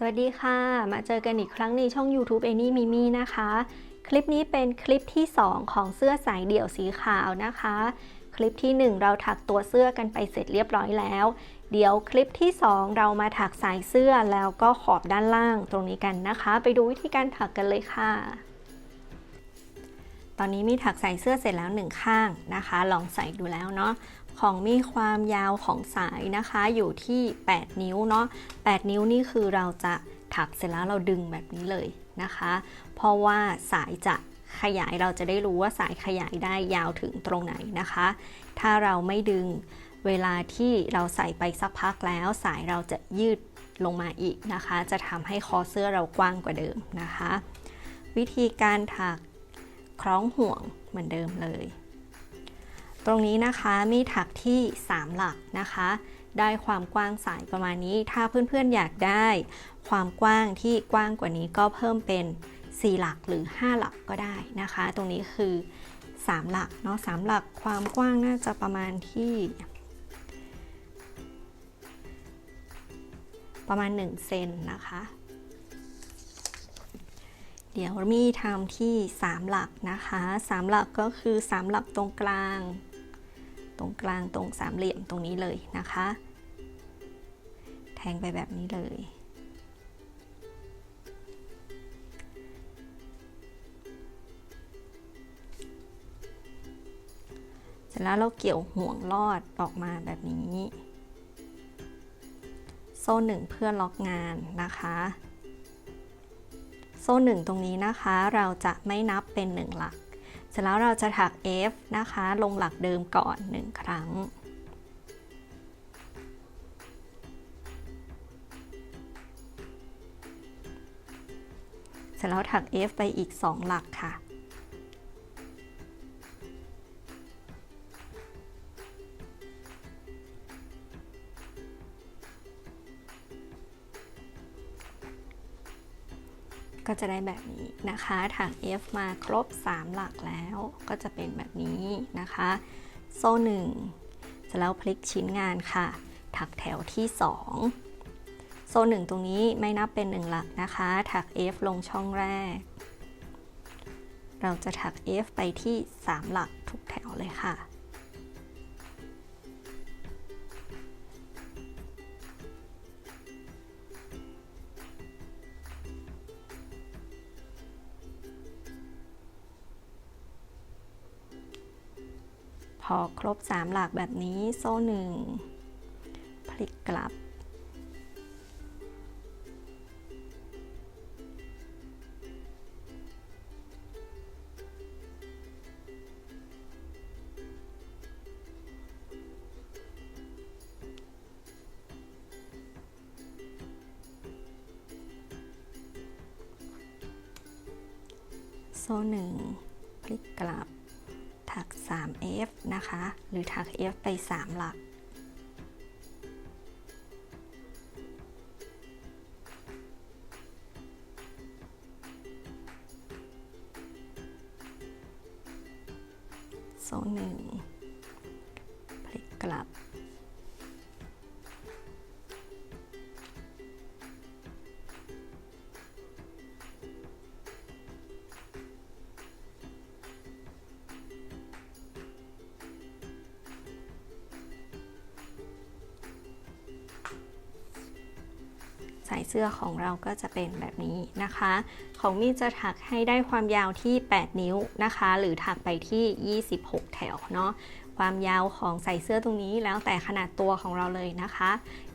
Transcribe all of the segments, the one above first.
สวัสดีค่ะ มาเจอกันอีกครั้งในช่อง YouTube เอนี่มิมี่นะคะ คลิปนี้เป็นคลิปที่ 2 ของเสื้อสายเดี่ยวสีขาวนะคะ คลิปที่ 1 เราถักตัวเสื้อกันไปเสร็จเรียบร้อยแล้ว เดี๋ยวคลิปที่ 2 เรามาถักสายเสื้อแล้วก็ขอบด้านล่างตรงนี้กันนะคะ ไปดูวิธีการถักกันเลยค่ะ ตอนนี้มีถักใส่เสื้อเสร็จแล้วหนึ่งข้างนะคะ ลองใส่ดูแล้วเนาะของมีความยาวของสายนะคะอยู่ที่ 8 นิ้วเนาะ8 นิ้วนี่คือเราจะถักเสร็จแล้วเราดึงแบบนี้เลยนะคะ เพราะว่าสายจะขยายเราจะได้รู้ว่าสายขยายได้ยาวถึงตรงไหนนะคะ ถ้าเราไม่ดึงเวลาที่เราใส่ไปสักพักแล้ว สายเราจะยืดลงมาอีกนะคะ จะทำให้คอเสื้อเรากว้างกว่าเดิมนะคะ วิธีการถัก คล้องห่วงเหมือนเดิมเลย ตรงนี้นะคะมีถักที่ 3 หลักนะคะ ได้ความกว้างสายประมาณนี้ ถ้าเพื่อนๆอยากได้ความกว้างที่กว้างกว่านี้ก็เพิ่มเป็น 4 หลักหรือ 5 หลักก็ได้นะคะ ตรงนี้คือ 3 หลักเนาะ3หลักความกว้างน่าจะประมาณที่ ประมาณ 1 เซนนะคะ เดี๋ยวมีทำที่ 3 หลักนะคะ 3 หลักก็คือ 3 หลักตรงกลาง ตรงกลางตรงสามเหลี่ยมตรงนี้เลยนะคะ แทงไปแบบนี้เลย เสร็จแล้วเราเกี่ยวห่วงลอดออกมาแบบนี้ โซ่หนึ่งเพื่อล็อกงานนะคะ ซ่หนึ่งตรงนี้นะคะ เราจะไม่นับเป็นหนึ่งหลัก เสร็จแล้วเราจะถัก F นะคะ ลงหลักเดิมก่อน 1 ครั้ง เสร็จแล้วถัก F ไปอีก 2 หลักค่ะ ก็จะได้แบบนี้นะคะถัก F มาครบ 3 หลักแล้วก็จะเป็นแบบนี้นะคะ โซ่หนึ่งเสร็จแล้วพลิกชิ้นงานค่ะ ถักแถวที่ 2 โซ่หนึ่งตรงนี้ไม่นับเป็น 1 หลักนะคะ ถัก F ลงช่องแรก เราจะถัก F ไปที่ 3 หลักทุกแถวเลยค่ะ ครบ 3 หลักแบบนี้โซ่หนึ่งพลิกกลับ โซ่หนึ่งพลิกกลับ F นะคะ หรือถัก F ไป 3 หลักายเสื้อของเราก็จะเป็นแบบนี้นะคะ ของมีจะถักให้ได้ความยาวที่ 8 นิ้วนะคะ หรือถักไปที่ 26 แถวเนาะความยาวของใส่เสื้อตรงนี้แล้วแต่ขนาดตัวของเราเลยนะคะ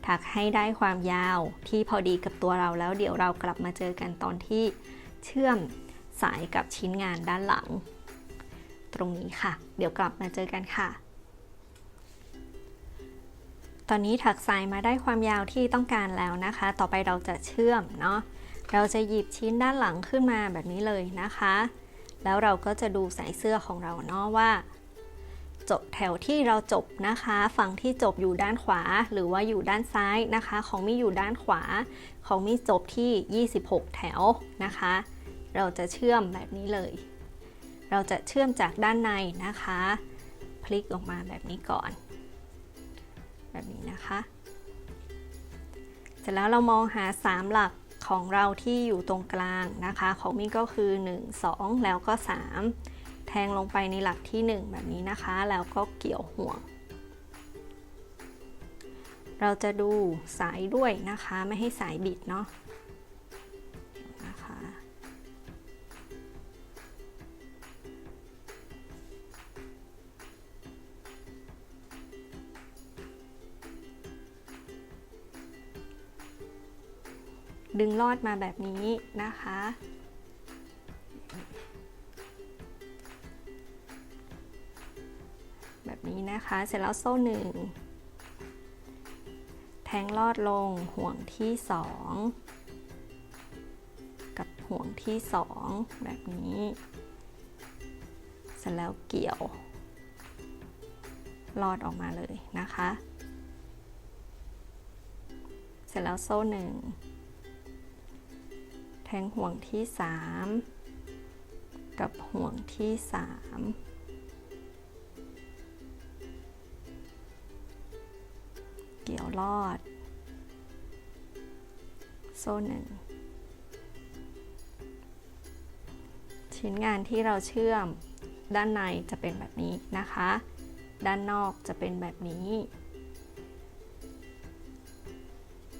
ถักให้ได้ความยาวที่พอดีกับตัวเราแล้วเดี๋ยวเรากลับมาเจอกันตอนที่เชื่อมสายกับชิ้นงานด้านหลัง ตรงนี้ค่ะ เดี๋ยวกลับมาเจอกันค่ะ ตอนนี้ถักสายมาได้ความยาวที่ต้องการแล้วนะคะ ต่อไปเราจะเชื่อมเนาะ เราจะหยิบชิ้นด้านหลังขึ้นมาแบบนี้เลยนะคะ แล้วเราก็จะดูสายเสื้อของเราเนาะว่า จบแถวที่เราจบนะคะ ฝั่งที่จบอยู่ด้านขวา หรือว่าอยู่ด้านซ้ายนะคะ ของมีอยู่ด้านขวา ของมีจบที่ 26 แถวนะคะ เราจะเชื่อมแบบนี้เลย เราจะเชื่อมจากด้านในนะคะ พลิกออกมาแบบนี้ก่อน แบบนี้นะคะ เสร็จแล้วเรามองหา 3 หลักของเราที่อยู่ตรงกลางนะคะของมี่ก็คือ 1 2 แล้วก็ 3 แทงลงไปในหลักที่ 1 แบบนี้นะคะ แล้วก็เกี่ยวห่วง เราจะดูสายด้วยนะคะไม่ให้สายบิดเนาะ ดึงลอดมาแบบนี้นะคะ แบบนี้นะคะเสร็จแล้วโซ่หนึ่งแทงลอดลงห่วงที่สองกับห่วงที่สองแบบนี้เสร็จแล้วเกี่ยวลอดออกมาเลยนะคะ เสร็จแล้วโซ่หนึ่ง งห่วงที่ 3 กับห่วงที่ 3 เกี่ยวลอด โซ่หนึ่งชิ้นงานที่เราเชื่อมด้านในจะเป็นแบบนี้นะคะ ด้านนอกจะเป็นแบบนี้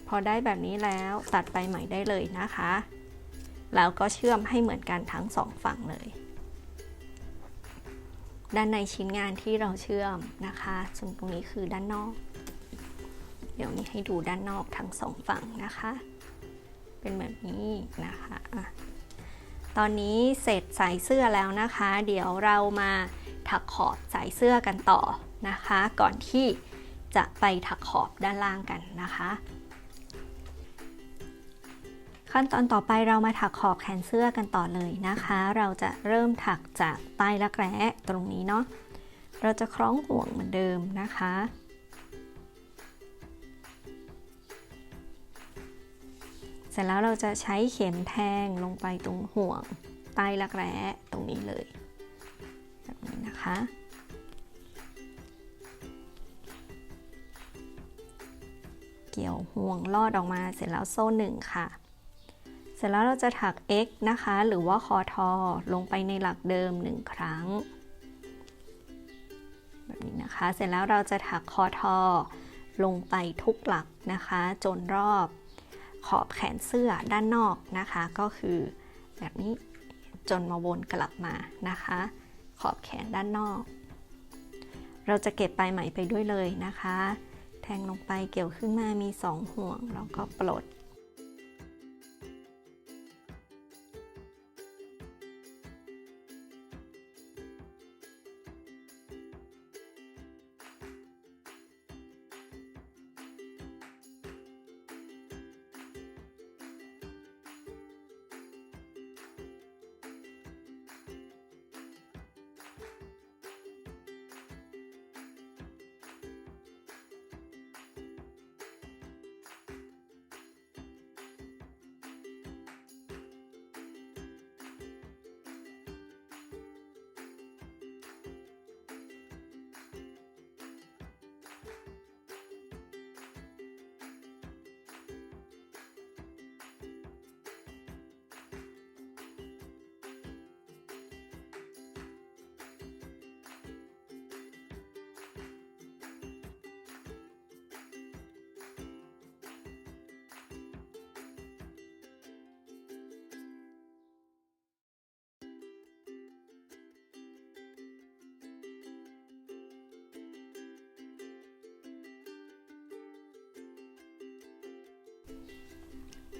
พอได้แบบนี้แล้วตัดไปใหม่ได้เลยนะคะ แล้วก็เชื่อมให้เหมือนกันทั้งสองฝั่งเลย ด้านในชิ้นงานที่เราเชื่อมนะคะ ส่วนตรงนี้คือด้านนอก เดี๋ยวนี้ให้ดูด้านนอกทั้งสองฝั่งนะคะ เป็นแบบนี้นะคะอะตอนนี้เสร็จสายเสื้อแล้วนะคะ เดี๋ยวเรามาถักขอบสายเสื้อกันต่อนะคะ ก่อนที่จะไปถักขอบด้านล่างกันนะคะ ขั้นตอนต่อไปเรามาถักขอบแขนเสื้อกันต่อเลยนะคะ เราจะเริ่มถักจากใต้รักแร้ตรงนี้เนาะเราจะคล้องห่วงเหมือนเดิมนะคะเสร็จแล้วเราจะใช้เข็มแทงลงไปตรงห่วงใต้รักแร้ตรงนี้เลยแบบนี้นะคะ เกี่ยวห่วงลอดออกมาเสร็จแล้วโซ่หนึ่งค่ะ ร็จแล้วเราจะถัก x นะคะ หรือว่าคอทอลงไปในหลักเดิม 1 ครั้ง แบบนี้นะคะ เสร็จแล้วเราจะถักคอทอลงไปทุกหลักนะคะ จนรอบขอบแขนเสื้อด้านนอกนะคะ ก็คือแบบนี้จนมาวนกลับมานะคะ ขอบแขนด้านนอก เราจะเก็บปลายไหมไปด้วยเลยนะคะ แทงลงไปเกี่ยวขึ้นมามี 2 ห่วงแล้วก็ปลด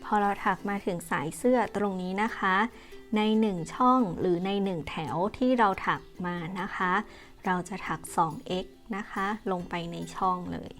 พอเราถักมาถึงสายเสื้อตรงนี้นะคะ ใน 1 ช่องหรือใน 1 แถวที่เราถักมานะคะ เราจะถัก 2x นะคะ ลงไปในช่องเลย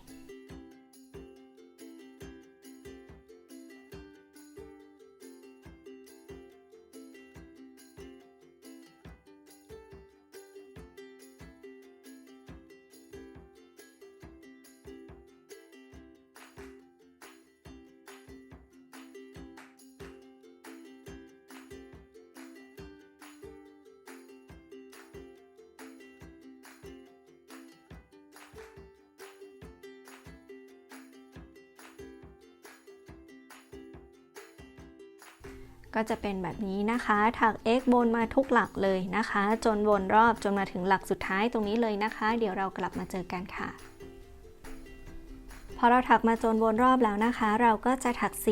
ก็จะเป็นแบบนี้นะคะถัก x บนมาทุกหลักเลยนะคะ จนวนรอบจนมาถึงหลักสุดท้ายตรงนี้เลยนะคะ เดี๋ยวเรากลับมาเจอกันค่ะ พอเราถักมาจนวนรอบแล้วนะคะ เราก็จะถัก C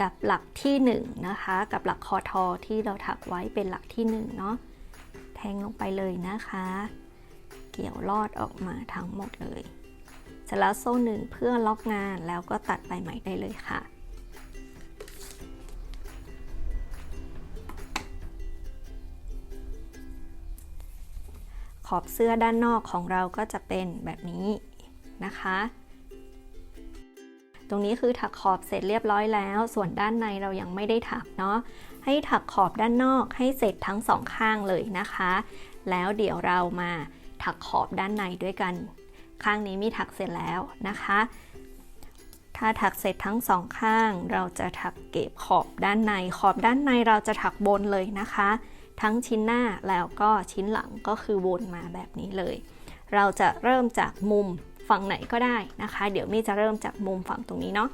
กับหลักที่1นะคะ กับหลักคอทอที่เราถักไว้เป็นหลักที่1เนาะแทงลงไปเลยนะคะ เกี่ยวลอดออกมาทั้งหมดเลยเสร็จแล้วโซ่หนึ่งเพื่อล็อกงานแล้วก็ตัดไปใหม่ได้เลยค่ะ ขอบเสื้อด้านนอกของเราก็จะเป็นแบบนี้นะคะ ตรงนี้คือถักขอบเสร็จเรียบร้อยแล้ว ส่วนด้านในเรายังไม่ได้ถักเนาะ ให้ถักขอบด้านนอกให้เสร็จทั้งสองข้างเลยนะคะ แล้วเดี๋ยวเรามาถักขอบด้านในด้วยกัน ข้างนี้มีถักเสร็จแล้วนะคะ ถ้าถักเสร็จทั้งสองข้าง เราจะถักเก็บขอบด้านใน ขอบด้านในเราจะถักบนเลยนะคะ ทั้งชิ้นหน้าแล้วก็ชิ้นหลังก็คือวนมาแบบนี้เลย เราจะเริ่มจากมุมฝั่งไหนก็ได้นะคะ เดี๋ยวมี่จะเริ่มจากมุมฝั่งตรงนี้เนาะ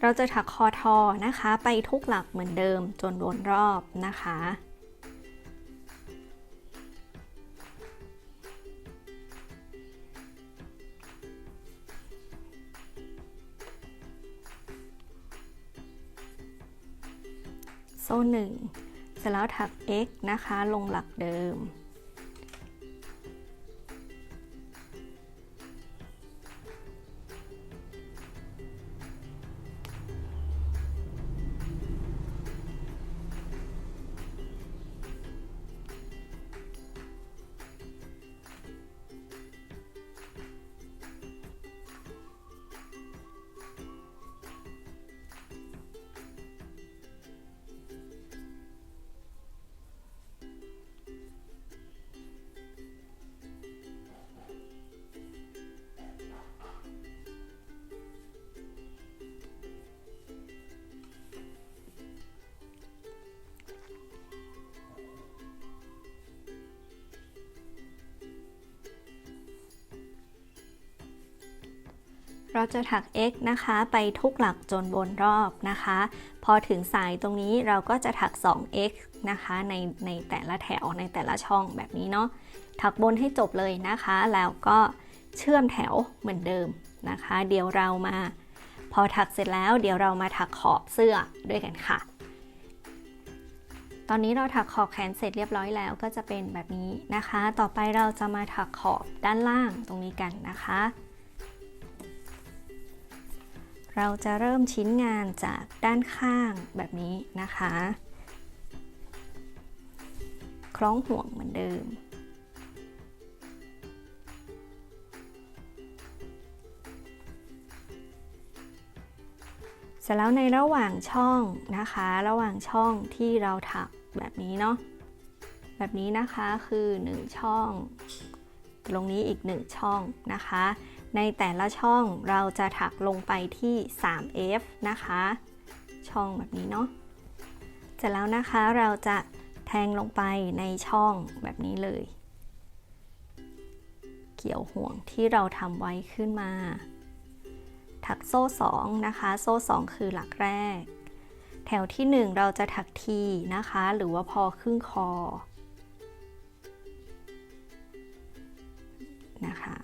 เราจะถักคอทอนะคะ ไปทุกหลักเหมือนเดิมจนวนรอบนะคะ โซ่หนึ่งเสร็จแล้วถัก x นะคะ ลงหลักเดิม เราจะถัก x นะคะ ไปทุกหลักจนวนรอบนะคะ พอถึงสายตรงนี้เราก็จะถัก 2x นะคะ ในในแต่ละแถวในแต่ละช่องแบบนี้เนาะ ถักบนให้จบเลยนะคะ แล้วก็เชื่อมแถวเหมือนเดิมนะคะ เดี๋ยวเรามา พอถักเสร็จแล้วเดี๋ยวเรามาถักขอบเสื้อด้วยกันค่ะ ตอนนี้เราถักขอบแขนเสร็จเรียบร้อยแล้วก็จะเป็นแบบนี้นะคะ ต่อไปเราจะมาถักขอบด้านล่างตรงนี้กันนะคะ เราจะเริ่มชิ้นงานจากด้านข้างแบบนี้นะคะ คล้องห่วงเหมือนเดิม เสร็จแล้วในระหว่างช่องนะคะ ระหว่างช่องที่เราถักแบบนี้เนาะ แบบนี้นะคะคือ 1 ช่อง ตรงนี้อีก 1 ช่องนะคะ ในแต่ละช่องเราจะถักลงไปที่ 3F นะคะ ช่องแบบนี้เนาะเสร็จแล้วนะคะเราจะแทงลงไปในช่องแบบนี้เลย เกี่ยวห่วงที่เราทำไว้ขึ้นมา ถักโซ่ 2 นะคะ โซ่ 2 คือหลักแรก แถวที่ 1 เราจะถักทีนะคะ หรือว่าพอครึ่งคอนะคะ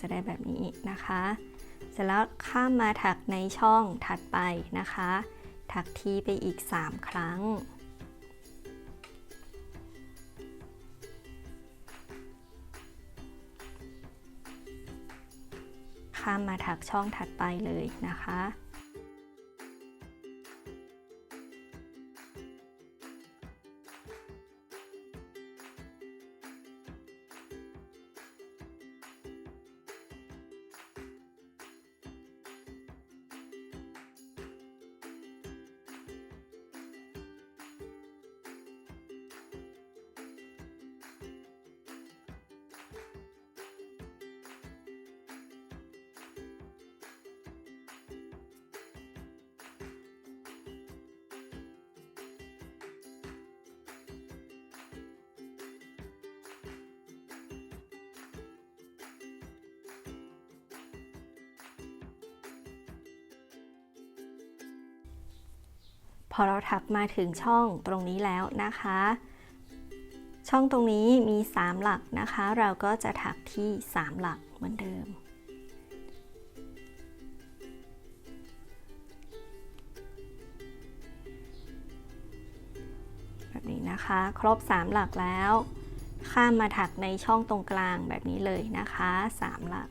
จะได้แบบนี้นะคะ เสร็จแล้วข้ามมาถักในช่องถัดไปนะคะ ถักทีไปอีก 3 ครั้ง ข้ามมาถักช่องถัดไปเลยนะคะ อเราถักมาถึงช่องตรงนี้แล้วนะคะ ช่องตรงนี้มี 3 หลักนะคะ เราก็จะถักที่ 3 หลักเหมือนเดิม แบบนี้นะคะ ครบ 3 หลักแล้ว ข้ามมาถักในช่องตรงกลางแบบนี้เลยนะคะ 3 หลัก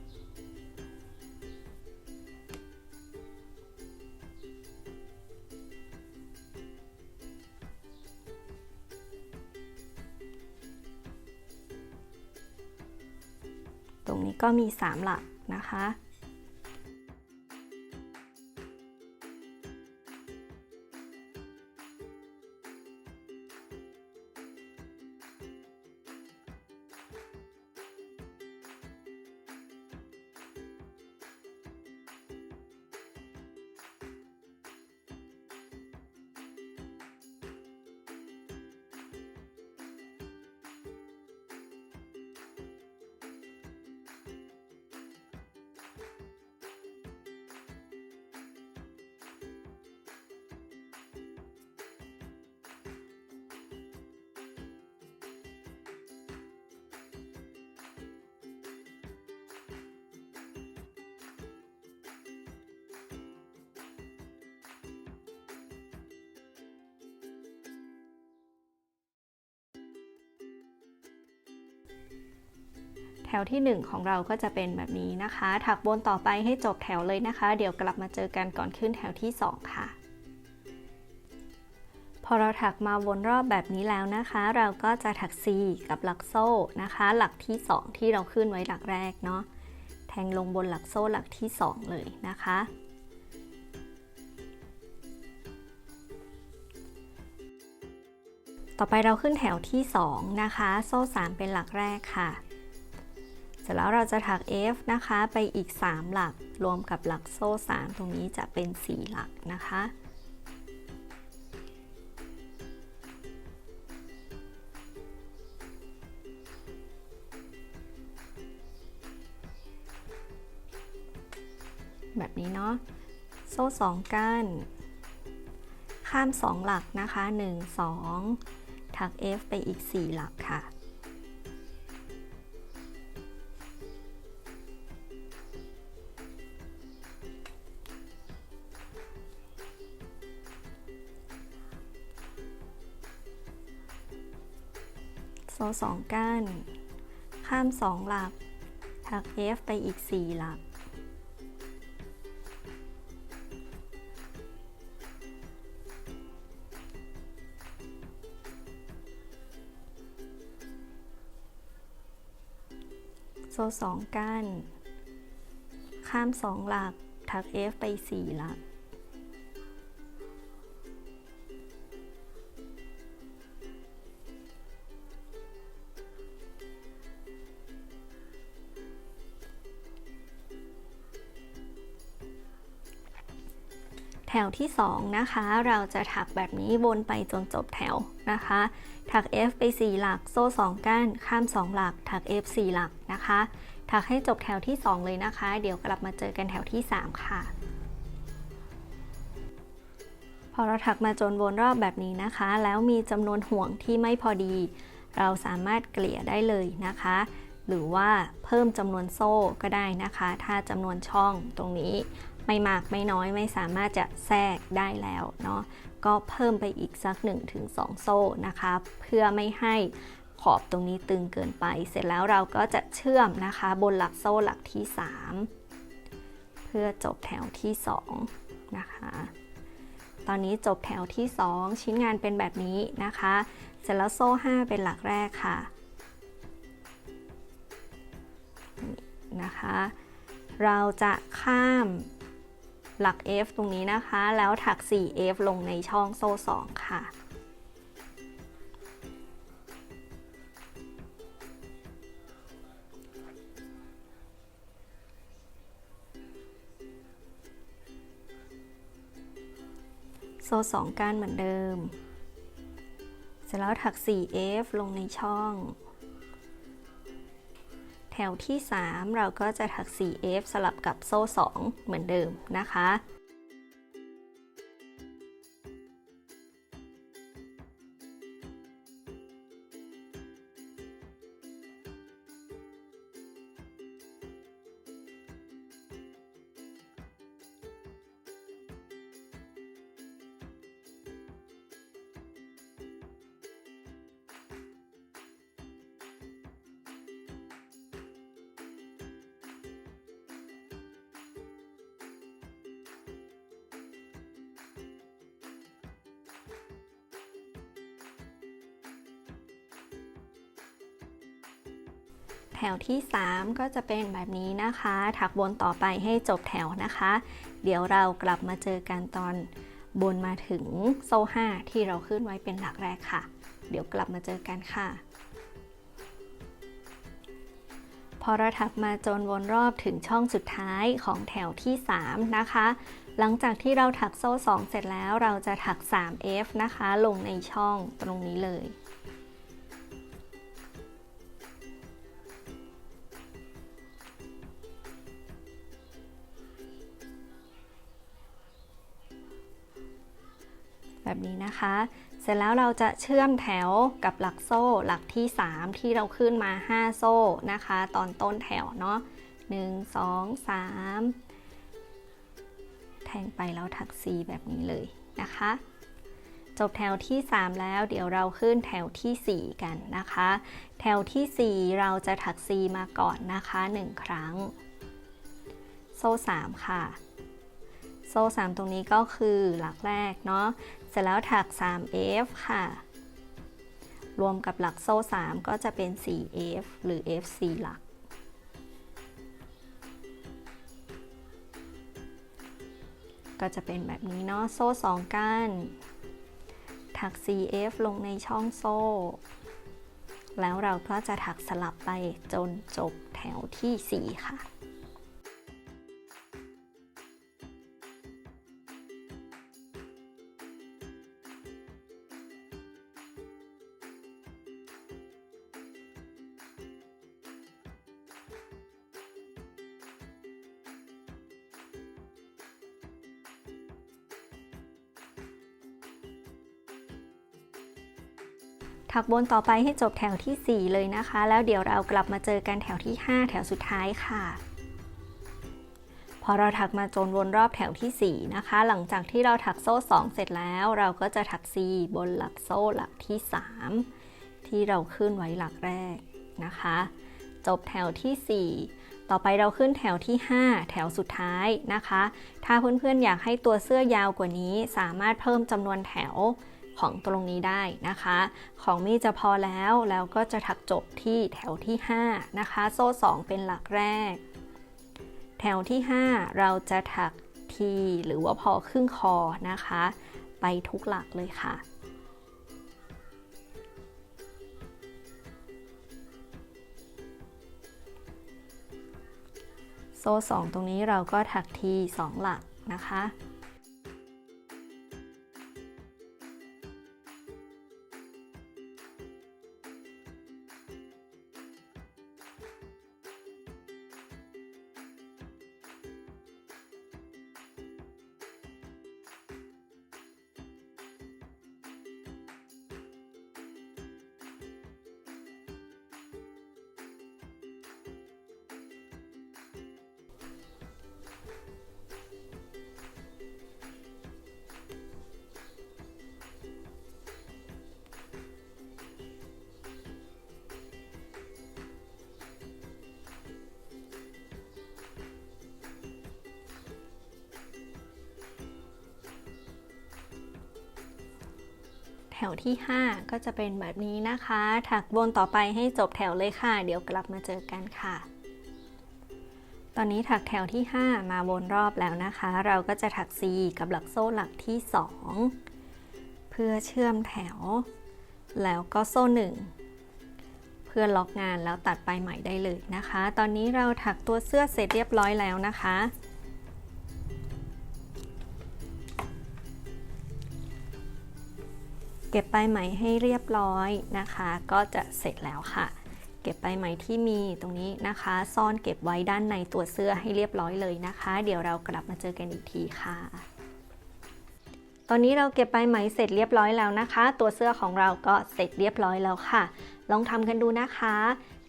ก็มี 3 หลักนะคะ แถวที่ 1 ของเราก็จะเป็นแบบนี้นะคะ ถักวนต่อไปให้จบแถวเลยนะคะ เดี๋ยวกลับมาเจอกันก่อนขึ้นแถวที่ 2 ค่ะ พอเราถักมาวนรอบแบบนี้แล้วนะคะ เราก็จะถัก C กับหลักโซ่นะคะ หลักที่ 2 ที่เราขึ้นไว้หลักแรกเนาะ แทงลงบนหลักโซ่หลักที่ 2 เลยนะคะ ต่อไปเราขึ้นแถวที่ 2 นะคะ โซ่ 3 เป็นหลักแรกค่ะ เสร็จแล้วเราจะถัก F นะคะไปอีก 3 หลักรวมกับหลักโซ่ 3 ตรงนี้จะเป็น 4 หลักนะคะ แบบนี้เนาะ โซ่ 2ก้านข้าม 2 หลักนะคะ 1 2 ถัก F ไปอีก 4 หลักค่ะ โซ่สองก้าน ข้าม 2 หลักถัก F ไปอีก 4 หลัก สองก้านข้าม2หลัก ถัก F ไป4หลัก แถวที่ 2 นะคะ เราจะถักแบบนี้วนไปจนจบแถวนะคะ ถัก F ไป 4 หลัก โซ่ 2 ก้าน ข้าม 2 หลัก ถัก F 4 หลัก นะคะ ถักให้จบแถวที่ 2 เลยนะคะ เดี๋ยวกลับมาเจอกันแถวที่ 3 ค่ะ พอเราถักมาจนวนรอบแบบนี้นะคะ แล้วมีจำนวนห่วงที่ไม่พอดี เราสามารถเกลี่ยได้เลยนะคะ หรือว่าเพิ่มจำนวนโซ่ก็ได้นะคะ ถ้าจำนวนช่องตรงนี้ไม่มากไม่น้อยไม่สามารถจะแทรกได้แล้วเนาะก็เพิ่มไปอีกสัก 1-2 โซ่นะคะ เพื่อไม่ให้ ขอบตรงนี้ตึงเกินไป เสร็จแล้วเราก็จะเชื่อมนะคะ บนหลักโซ่หลักที่ 3 เพื่อจบแถวที่ 2 นะคะ ตอนนี้จบแถวที่ 2 ชิ้นงานเป็นแบบนี้นะคะ เสร็จแล้วโซ่ 5 เป็นหลักแรกค่ะนะคะ เราจะข้ามหลัก F ตรงนี้นะคะ แล้วถัก 4F ลงในช่องโซ่ 2 ค่ะ โซ่2ก้านเหมือนเดิม เสร็จแล้วถัก 4F ลงในช่อง แถวที่ 3 เราก็จะถัก 4F สลับกับโซ่ 2 เหมือนเดิมนะคะ แถวที่ 3 ก็จะเป็นแบบนี้นะคะ ถักบนต่อไปให้จบแถวนะคะ เดี๋ยวเรากลับมาเจอกันตอนบนมาถึงโซ่5ที่เราขึ้นไว้เป็นหลักแรกค่ะ เดี๋ยวกลับมาเจอกันค่ะ พอเราถักมาจนวนรอบถึงช่องสุดท้ายของแถวที่ 3 นะคะ หลังจากที่เราถักโซ่ 2 เสร็จแล้วเราจะถัก 3F นะคะ ลงในช่องตรงนี้เลย นะคะ เสร็จแล้วเราจะเชื่อมแถวกับหลักโซ่หลักที่ 3 ที่เราขึ้นมา 5 โซ่นะคะ ตอนต้นแถวเนาะ1 2 3 แทงไปแล้วถัก C แบบนี้เลยนะคะ จบแถวที่ 3 แล้วเดี๋ยวเราขึ้นแถวที่ 4 กันนะคะ แถวที่ 4 เราจะถัก C มาก่อนนะคะ 1 ครั้ง โซ่ 3 ค่ะ ซ่3ตรงนี้ก็คือหลักแรกเนาะ เสร็จแล้วถัก 3F ค่ะ รวมกับหลักโซ่ 3 ก็จะเป็น 4F หรือ FC หลัก ก็จะเป็นแบบนี้เนาะ โซ่ 2ก้านถัก CF ลงในช่องโซ่ แล้วเราก็จะถักสลับไปจนจบแถวที่ 4 ค่ะ ถักบนต่อไปให้จบแถวที่ 4 เลยนะคะ แล้วเดี๋ยวเรากลับมาเจอกันแถวที่ 5 แถวสุดท้ายค่ะ พอเราถักมาจนวนรอบแถวที่ 4 นะคะ หลังจากที่เราถักโซ่ 2 เสร็จแล้ว เราก็จะถัก C บนหลักโซ่หลักที่ 3 ที่เราขึ้นไว้หลักแรกนะคะ จบแถวที่ 4ต่อไปเราขึ้นแถวที่ 5 แถวสุดท้ายนะคะ ถ้าเพื่อนๆอยากให้ตัวเสื้อยาวกว่านี้ สามารถเพิ่มจำนวนแถว ของตรงนี้ได้นะคะ ของมี่จะพอแล้วแล้วก็จะถักจบที่แถวที่ 5 นะคะ โซ่ 2 เป็นหลักแรก แถวที่ 5 เราจะถักทีหรือว่าพอครึ่งคอนะคะ ไปทุกหลักเลยค่ะโซ่2ตรงนี้เราก็ถักที 2 หลักนะคะ แถวที่ 5 ก็จะเป็นแบบนี้นะคะ ถักวนต่อไปให้จบแถวเลยค่ะ เดี๋ยวกลับมาเจอกันค่ะ ตอนนี้ถักแถวที่ 5 มาวนรอบแล้วนะคะ เราก็จะถัก C กับหลักโซ่หลักที่ 2 เพื่อเชื่อมแถว แล้วก็โซ่ 1 เพื่อล็อกงานแล้วตัดปลายไหมได้เลยนะคะ ตอนนี้เราถักตัวเสื้อเสร็จเรียบร้อยแล้วนะคะ ก็บปลายไหมให้เรียบร้อยนะคะ ก็จะเสร็จแล้วค่ะ เก็บปลายไหมที่มีตรงนี้นะคะ ซ่อนเก็บไว้ด้านในตัวเสื้อให้เรียบร้อยเลยนะคะ เดี๋ยวเรากลับมาเจอกันอีกทีค่ะ ตอนนี้เราเก็บปลายไหมเสร็จเรียบร้อยแล้วนะคะ ตัวเสื้อของเราก็เสร็จเรียบร้อยแล้วค่ะ ลองทำกันดูนะคะ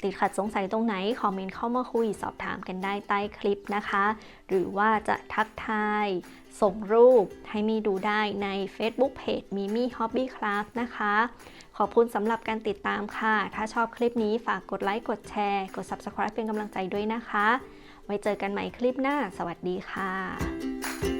ติดขัดสงสัยตรงไหน คอมเมนต์เข้ามาคุยสอบถามกันได้ใต้คลิปนะคะ หรือว่าจะทักทาย ส่งรูปให้มีดูได้ใน Facebook Page Mimi Hobby Class นะคะ ขอบคุณสำหรับการติดตามค่ะ ถ้าชอบคลิปนี้ฝากกดไลค์ กดแชร์ กด Subscribe เป็นกำลังใจด้วยนะคะ ไว้เจอกันใหม่คลิปหน้า สวัสดีค่ะ